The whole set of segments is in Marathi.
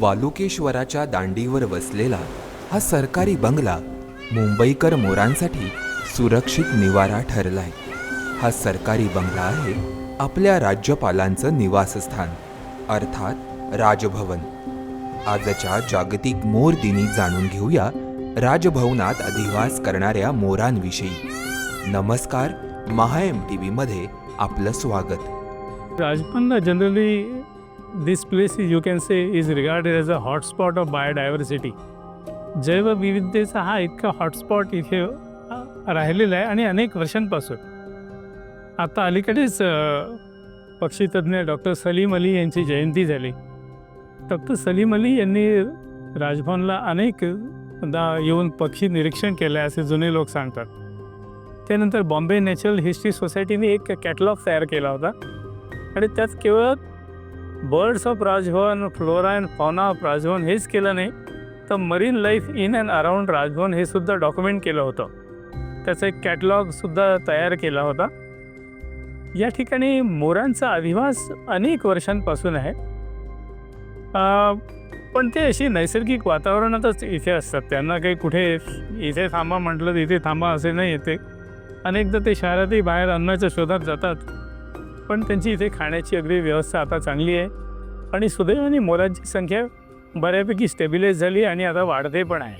वालुकेश्वराच्या दांडीवर वसलेला हा सरकारी बंगला मुंबईकर मोरांसाठी सुरक्षित निवारा ठरलाय. हा सरकारी बंगला आहे आपल्या राज्यपालांचं निवासस्थान अर्थात राजभवन. आजच्या जागतिक मोर दिनी जाणून घेऊया राजभवनात अधिवास करणाऱ्या मोरांविषयी. नमस्कार महा एम टी व्हीमध्ये आपलं स्वागत. Rajpanda generally this place you can say is regarded as a hotspot of biodiversity. जैवविविधतेचा हा इतका हॉटस्पॉट इथे राहिलेला आहे आणि अनेक वर्षांपासून. आता अलीकडेच पक्षीतज्ज्ञ पक्षीतज्ञ डॉक्टर सलीम अली यांची जयंती झाली. डॉक्टर सलीम अली यांनी राजभवनला अनेक दा येऊन पक्षी निरीक्षण केलं आहे असे जुने लोक सांगतात. त्यानंतर बॉम्बे नॅचरल हिस्ट्री सोसायटीने एक कॅटलॉग तयार केला होता. आणि त्यात केवळ birds of Raj Bhavan flora and fauna of Raj Bhavan हेच केलं नाही तर marine life in and around Raj Bhavan हे सुद्धा डॉक्युमेंट केलं होतं. त्याचा एक कॅटलॉगसुद्धा तयार केला होता. या ठिकाणी मोरांचा अधिवास अनेक वर्षांपासून आहे. पण ते अशी नैसर्गिक वातावरणातच इथे असतात. त्यांना काही कुठे इथे थांबा म्हटलं तर इथे थांबा असे नाही येते. अनेकदा ते शहरातही बाहेर अन्नाच्या शोधात जातात. पण त्यांची इथे खाण्याची अगदी व्यवस्था आता चांगली आहे. आणि सुदैवाने मोरांची संख्या बऱ्यापैकी स्टेबिलाईज झाली आणि आता वाढते पण आहे.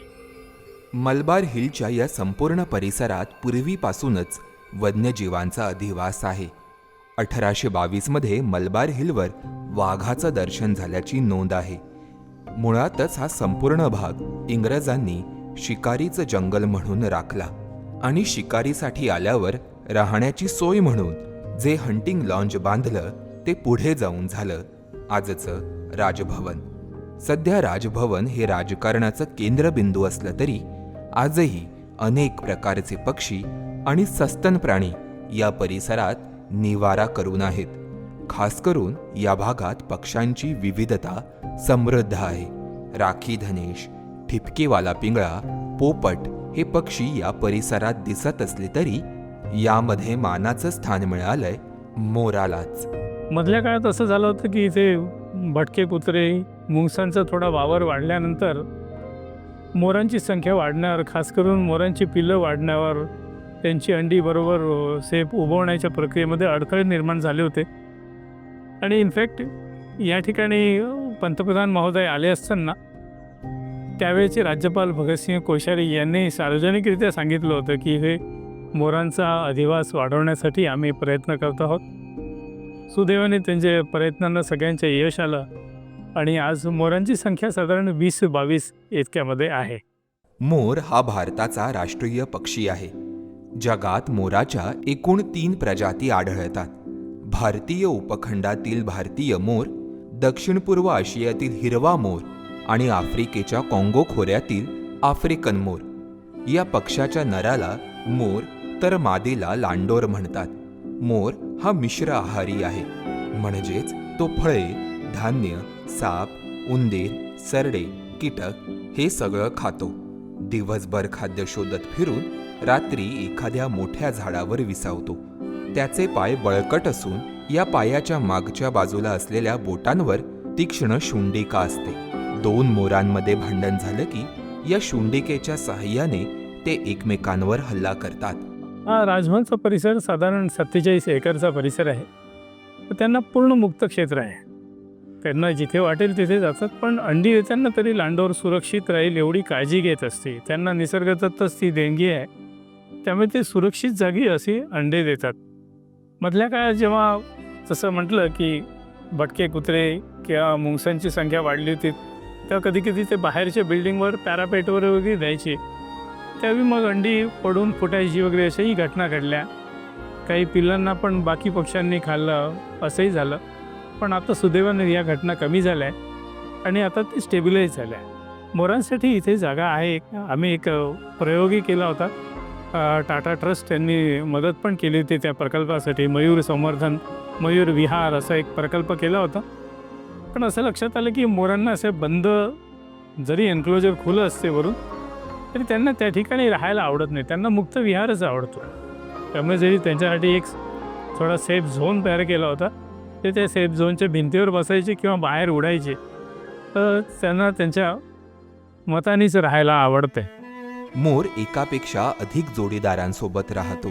मलबार हिलच्या या संपूर्ण परिसरात पूर्वीपासूनच वन्यजीवांचा अधिवास आहे. अठराशे बावीसमध्ये मलबार हिलवर वाघाचं दर्शन झाल्याची नोंद आहे. मुळातच हा संपूर्ण भाग इंग्रजांनी शिकारीचं जंगल म्हणून राखला आणि शिकारीसाठी आल्यावर राहण्याची सोय म्हणून जे हंटिंग लॉन्ज बांधलं ते पुढे जाऊन झालं. आजचं राजभवन. सध्या राजभवन हे राजकारणाचं केंद्रबिंदू असलं तरी आजही अनेक प्रकारचे पक्षी आणि सस्तन प्राणी या परिसरात निवारा करून आहेत. खास करून या भागात पक्ष्यांची विविधता समृद्ध आहे. राखी धनेश ठिपकेवाला पिंगळा पोपट हे पक्षी या परिसरात दिसत असले तरी यामध्ये मानाचं स्थान मिळालंय मोरालाच. मधल्या काळात असं झालं होतं की इथे भटके कुत्रे मुंगसांचा थोडा वावर वाढल्यानंतर मोरांची संख्या वाढण्यावर खास करून मोरांची पिल्लं वाढण्यावर त्यांची अंडी बरोबर सेप उभवण्याच्या प्रक्रियेमध्ये अडथळे निर्माण झाले होते. आणि इनफॅक्ट या ठिकाणी पंतप्रधान महोदय आले असताना त्यावेळेचे राज्यपाल भगतसिंह कोश्यारी यांनी सार्वजनिकरित्या सांगितलं होतं की हे मोरांचा अधिवास वाढवण्यासाठी आम्ही प्रयत्न करत आहोत. सुदैवाने त्यांच्या प्रयत्नांना सगळ्यांचे यश आलं आणि आज मोरांची संख्या साधारण वीस बावीस इतक्यामध्ये आहे. मोर हा भारताचा राष्ट्रीय पक्षी आहे. जगात मोराच्या एकूण तीन प्रजाती आढळतात. भारतीय उपखंडातील भारतीय मोर दक्षिण पूर्व आशियातील हिरवा मोर आणि आफ्रिकेच्या काँगो खोऱ्यातील आफ्रिकन मोर. या पक्षाच्या नराला मोर तर मादीला लांडोर म्हणतात. मोर हा मिश्र आहारी आहे. म्हणजेच तो फळे धान्य साप उंदीर सरडे कीटक हे सगळं खातो. दिवसभर खाद्य शोधत फिरून रात्री एखाद्या मोठ्या झाडावर विसावतो. त्याचे पाय बळकट असून या पायाच्या मागच्या बाजूला असलेल्या बोटांवर तीक्ष्ण शुंडिका असते. दोन मोरांमध्ये भांडण झालं की या शुंडिकेच्या सहाय्याने ते एकमेकांवर हल्ला करतात. हा राजभवनचा परिसर साधारण सत्तेचाळीस एकरचा परिसर आहे. त्यांना पूर्ण मुक्त क्षेत्र आहे. त्यांना जिथे वाटेल तिथे जातात पण अंडी देताना तरी लांडोर सुरक्षित राहील एवढी काळजी घेत असते. त्यांना निसर्गदत्तच ती देणगी आहे. त्यामुळे ते सुरक्षित जागी असे अंडे देतात. मधल्या काळात जेव्हा जसं म्हटलं की भटके कुत्रे किंवा मुंगसांची संख्या वाढली होती तेव्हा कधी कधी ते बाहेरच्या बिल्डिंगवर पॅरापेटवर वगैरे द्यायचे. त्यावेळी मग अंडी पडून फुटायची वगैरे अशाही घटना घडल्या. काही पिल्लांना पण बाकी पक्ष्यांनी खाल्लं असंही झालं. पण आता सुदैवाने या घटना कमी झाल्या आणि आता ते स्टेबिलाईज झाल्या. मोरांसाठी इथे जागा आहे. आम्ही एक प्रयोगही केला होता. टाटा ट्रस्ट यांनी मदत पण केली होती त्या प्रकल्पासाठी. मयूर संवर्धन मयूर विहार असा एक प्रकल्प केला होता. पण असं लक्षात आलं की मोरांना असे बंद जरी एन्क्लोजर खुलं असते वरून तरी त्यांना त्या ठिकाणी राहायला आवडत नाही. त्यांना मुक्त विहारच आवडतो. त्यामुळे जरी त्यांच्यासाठी एक थोडा सेफ झोन तयार केला होता ते त्या सेफ झोनच्या भिंतीवर बसायचे किंवा बाहेर उडायचे तर त्यांना त्यांच्या मतानेच राहायला आवडते मोर एकापेक्षा अधिक जोडीदारांसोबत राहतो.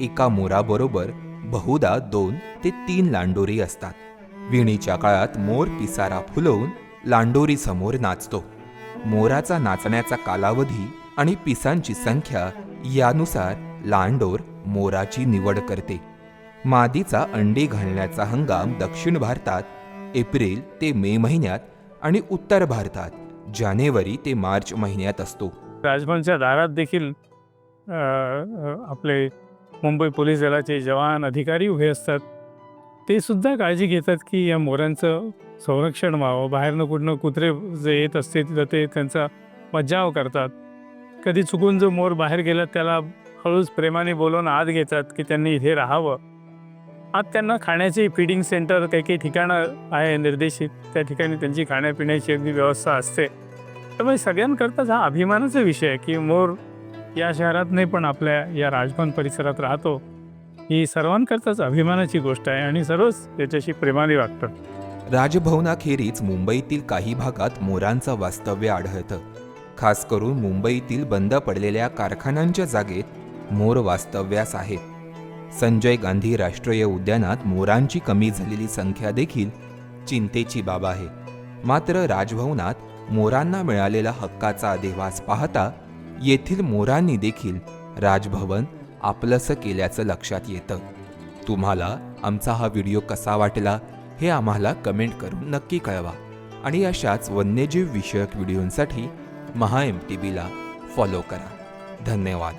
एका मोराबरोबर बहुधा दोन ते तीन लांडोरी असतात. विणीच्या काळात मोर पिसारा फुलवून लांडोरी समोर नाचतो. मोराचा नाचण्याचा कालावधी आणि पिसांची संख्या यानुसार लांडोर मोराची निवड करते. मादीचा अंडी घालण्याचा हंगाम दक्षिण भारतात एप्रिल ते मे महिन्यात आणि उत्तर भारतात जानेवारी ते मार्च महिन्यात असतो. राजभवनच्या दारात देखील आपले मुंबई पोलीस दलाचे जवान अधिकारी उभे असतात. ते सुद्धा काळजी घेतात की या मोरांचं संरक्षण व्हावं बाहेरनं कुठनं कुत्रे जे येत असते तिथं ते त्यांचा मज्जाव करतात. कधी चुकून जो मोर बाहेर गेला त्याला हळूच प्रेमाने बोलवून आत घेतात की त्यांनी इथे राहावं. आत त्यांना खाण्याचे फिडिंग सेंटर काही काही ठिकाणं आहे निर्देशित. त्या ठिकाणी त्यांची खाण्यापिण्याची अगदी व्यवस्था असते. त्यामुळे सगळ्यांकरताच हा अभिमानाचा विषय आहे की मोर या शहरात नाही पण आपल्या या राजभवन परिसरात राहतो. ही सर्वांकरताच अभिमानाची गोष्ट आहे आणि सर्वच त्याच्याशी प्रेमाने वागतात. राजभवनाखेरीज मुंबईतील काही भागात मोरांचं वास्तव्य आढळतं. खास करून मुंबईतील बंद पडलेल्या कारखान्यांच्या जागेत मोर वास्तव्यास आहेत. संजय गांधी राष्ट्रीय उद्यानात मोरांची कमी झालेली संख्या देखील चिंतेची बाब आहे. मात्र राजभवनात मोरांना मिळालेला हक्काचा अधिवास पाहता येथील मोरांनी देखील राजभवन आपलंसं केल्याचं लक्षात येतं. तुम्हाला आमचा हा व्हिडिओ कसा वाटला? हे आम्हाला कमेंट करून नक्की कळवा आणि अशाच वन्यजीव विषयक व्हिडिओंसाठी महा एम टी बीला फॉलो करा. धन्यवाद.